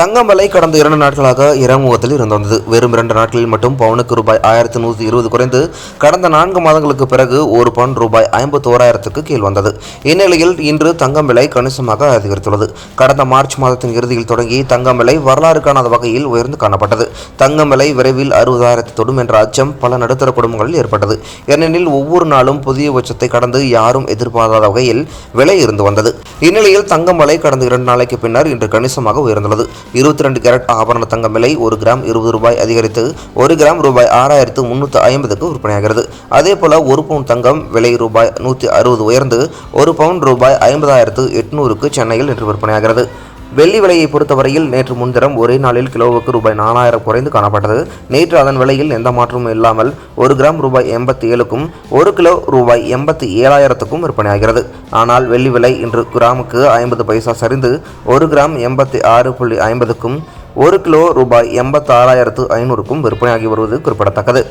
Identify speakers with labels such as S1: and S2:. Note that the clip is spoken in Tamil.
S1: தங்கம் விலை கடந்த இரண்டு நாட்களாக இறமுகத்தில் இருந்து வந்தது. வெறும் இரண்டு நாட்களில் மட்டும் பவுனுக்கு ரூபாய் ஆயிரத்தி நூற்றி இருபது குறைந்து கடந்த நான்கு மாதங்களுக்கு பிறகு ஒரு பவுன் ரூபாய் ஐம்பத்தோராயிரத்துக்கு கீழ் வந்தது. இந்நிலையில் இன்று தங்கம் விலை கணிசமாக அதிகரித்துள்ளது. கடந்த மார்ச் மாதத்தின் இறுதியில் தொடங்கி தங்கம் விலை வரலாறு காணாத வகையில் உயர்ந்து காணப்பட்டது. தங்கம் விலை விரைவில் அறுபதாயிரத்தை தொடும் என்ற அச்சம் பல நடுத்தர குடும்பங்களில் ஏற்பட்டது. ஏனெனில் ஒவ்வொரு நாளும் புதிய உச்சத்தை கடந்து யாரும் எதிர்பாராத வகையில் விலை இருந்து வந்தது. இந்நிலையில் தங்கம் விலை கடந்த இரண்டு நாளைக்கு பின்னர் இன்று கணிசமாக உயர்ந்துள்ளது. இருபத்தி ரெண்டு கேரட் ஆபரண தங்கம் விலை ஒரு கிராம் இருபது ரூபாய் அதிகரித்து ஒரு கிராம் ரூபாய் ஆறாயிரத்து முன்னூற்றி ஐம்பதுக்கு விற்பனையாகிறது. அதே போல ஒரு பவுன் தங்கம் விலை ரூபாய் நூற்றி அறுபது உயர்ந்து ஒரு பவுன் ரூபாய் ஐம்பதாயிரத்து எட்நூறுக்கு சென்னையில் இன்று விற்பனையாகிறது. வெள்ளி விலையை பொறுத்தவரையில் நேற்று முன்தினம் ஒரே நாளில் கிலோவுக்கு ரூபாய் நாலாயிரம் குறைந்து காணப்பட்டது. நேற்று அதன் விலையில் எந்த மாற்றமும் இல்லாமல் ஒரு கிராம் ரூபாய் எண்பத்தி ஏழுக்கும் ஒரு கிலோ ரூபாய் எண்பத்தி ஏழாயிரத்துக்கும் விற்பனையாகிறது. ஆனால் வெள்ளி விலை இன்று கிராமுக்கு ஐம்பது பைசா சரிந்து ஒரு கிராம் எண்பத்தி ஆறு புள்ளி ஐம்பதுக்கும் ஒரு கிலோ ரூபாய் எண்பத்தாறாயிரத்து ஐநூறுக்கும் விற்பனையாகி வருவது குறிப்பிடத்தக்கது.